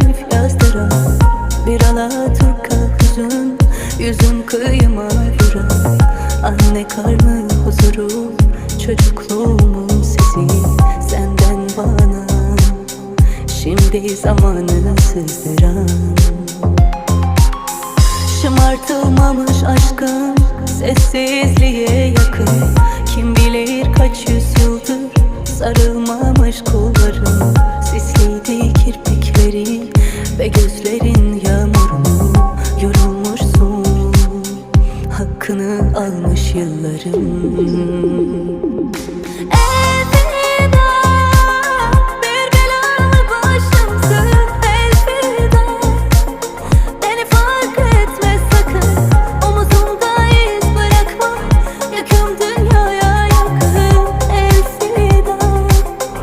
tarif yazdıra Bir ala turka hüzün Yüzüm kıyıma vura Anne karnı huzurum Çocukluğumun sesi Senden bana. Şimdi zamanı sızdıran. Şımartılmamış aşkım Sessizliğe yakın. Kim bilir kaç yüzyıldır Sarılmamış kollarım Sisli ve gözlerin yağmur mu? Yorulmuşsun. Hakkını almış yıllarım.